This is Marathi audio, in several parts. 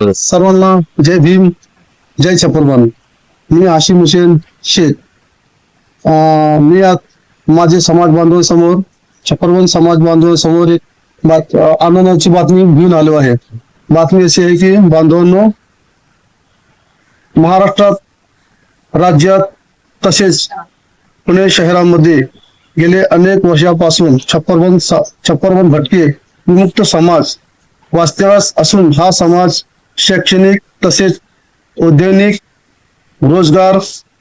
सर्वांना जय भीम जय छपरबान मी आशिम हुसेन शेख. मी आज माझे समाज बांधवांसमोर छपरवन समाज बांधवांसमोर एक बात आनंदाची बातमी घेऊन आलो आहे. बातमी अशी आहे की बांधवांनो महाराष्ट्रात राज्यात तसेच पुणे शहरामध्ये गेले अनेक वर्षापासून छप्परवन छप्परवन भटके विमुक्त समाज वास्तव्यास असून हा समाज शैक्षणिक तसेच औद्योगिक रोजगार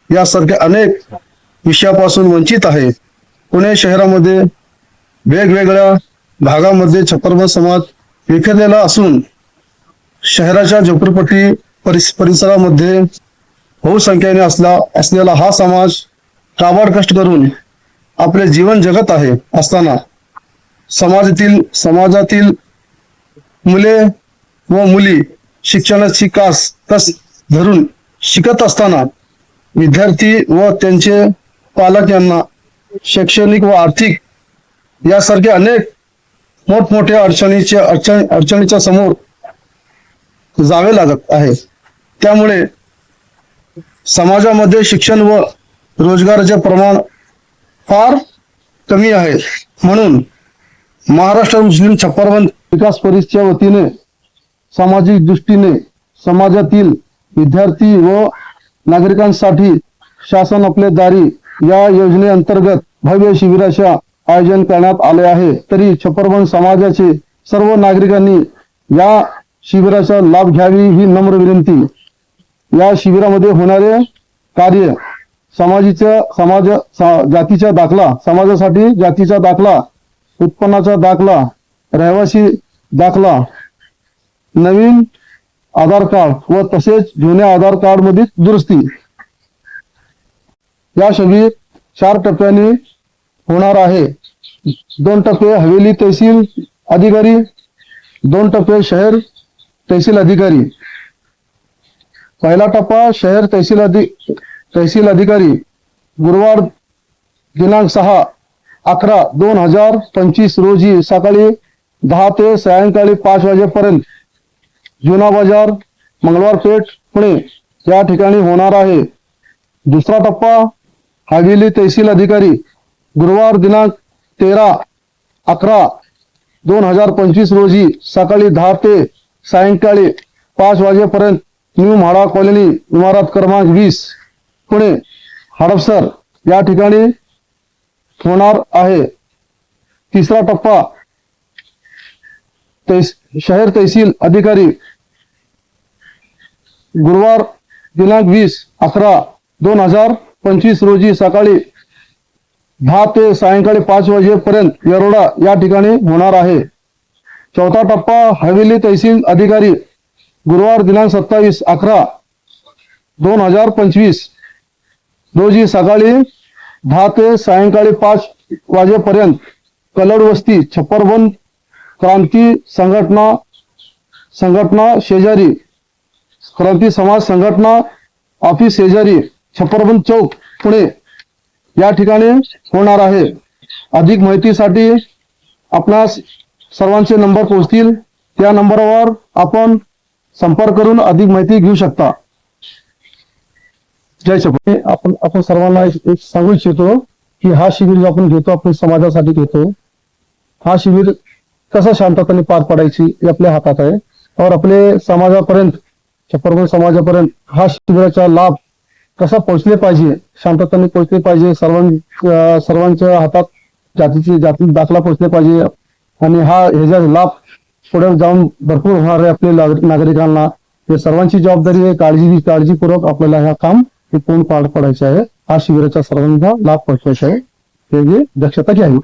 यासारख्या अनेक विषयापासून वंचित आहे. पुणे शहरामध्ये वेगवेगळ्या भागामध्ये छप्परबन समाज विखरलेला असून शहराच्या झोपडपट्टी परिस परिसरामध्ये बहुसंख्येने असला असलेला हा समाज काबाड कष्ट करून आपले जीवन जगत आहे असताना समाजातील समाजातील मुले व मुली शिक्षणाची कास कस धरून शिकत असताना विद्यार्थी व त्यांचे पालक यांना शैक्षणिक व आर्थिक यासारख्या अनेक मोठमोठ्या अडचणीच्या अडचण अडचणीच्या समोर जावे लागत आहे. त्यामुळे समाजामध्ये शिक्षण व रोजगाराचे प्रमाण फार कमी आहे. म्हणून महाराष्ट्र मुस्लिम छप्परबंद विकास परिषदेच्या वतीने सामाजिक दृष्टीने समाजातील विद्यार्थी व नागरिकांसाठी शासन आपले दारी या योजनेअंतर्गत भव्य शिबिराचे आयोजन करण्यात आले आहे. तरी छपरवन समाजाचे सर्व नागरिकांनी या शिबिराचा लाभ घ्यावी ही नम्र विनंती. या शिबिरामध्ये होणारे कार्य समाजाच्या समाज जातीचा दाखला समाजासाठी जातीचा दाखला उत्पन्नाचा दाखला रहिवासी दाखला नवीन आधार कार्ड व तसेच जुन्या आधार कार्डमध्ये दुरुस्ती. या शिबिर चार टप्प्यांनी होणार आहे. दोन टप्पे हवेली तहसील अधिकारी दोन टप्पे शहर तहसील अधिकारी. पहिला टप्पा शहर तहसील अधि तहसील अधिकारी गुरुवार दिनांक सहा अकरा दोन हजार पंचवीस रोजी सकाळी दहा ते सायंकाळी पाच वाजेपर्यंत. जुना बाजार मंगळवार पेठ पुणे या ठिकाणी होणार आहे. दुसरा टप्पा हवेली तहसील अधिकारी गुरुवार दिनांक तेरा अकरा दोन हजार पंचवीस रोजी सकाळी दहा ते सायंकाळी पाच वाजेपर्यंत न्यू म्हाडा कॉलनी इमारत क्रमांक वीस पुणे हडपसर या ठिकाणी होणार आहे. तिसरा टप्पा शहर तहसील अधिकारी गुरुवार दिनांक वीस अकरा दोन हजार पंचवीस रोजी सकाळी दहा ते सायंकाळी पाच वाजेपर्यंत येरोडा या ठिकाणी होणार आहे. चौथा टप्पा हवेली तहसील अधिकारी गुरुवार दिनांक सत्तावीस अकरा दोन हजार पंचवीस रोजी सकाळी दहा ते सायंकाळी पाच वाजेपर्यंत कलड वस्ती छप्परबंद क्रांती संघटना संघटना शेजारी क्रांती समाज संघटना ऑफिस शेजारी छप्परबंद चौक पुणे. या ठिकाणी होणार आहे. अधिक माहितीसाठी आपणास सर्वांचे नंबर पोहोचतील. त्या नंबरवर आपण संपर्क करून अधिक माहिती घेऊ शकता. जय छपरे आपण आपण सर्वांना एक एक सांगू इच्छितो की हा शिबिर जो आपण घेतो आपण समाजासाठी घेतो. हा शिबिर कसा शांततेने पार पाडायची हे आपल्या हातात आहे. और आपले समाजापर्यंत छप्परबंद समाजापर्यंत हा शिबिराचा लाभ कसा पोहोचले पाहिजे शांततेने पोहोचले पाहिजे सर्वां सर्वांच्या हातात जातीची जाती दाखला पोहोचले पाहिजे आणि हा ह्याचा लाभ पुढे जाऊन भरपूर होणार आहे आपल्या नागरिकांना. हे सर्वांची जबाबदारी आहे काळजी काळजीपूर्वक आपल्याला हा काम हे पूर्ण पार पडायचे आहे. हा शिबिराचा सर्वांना लाभ पोहोचवायचा आहे. हे दक्षता घ्यावी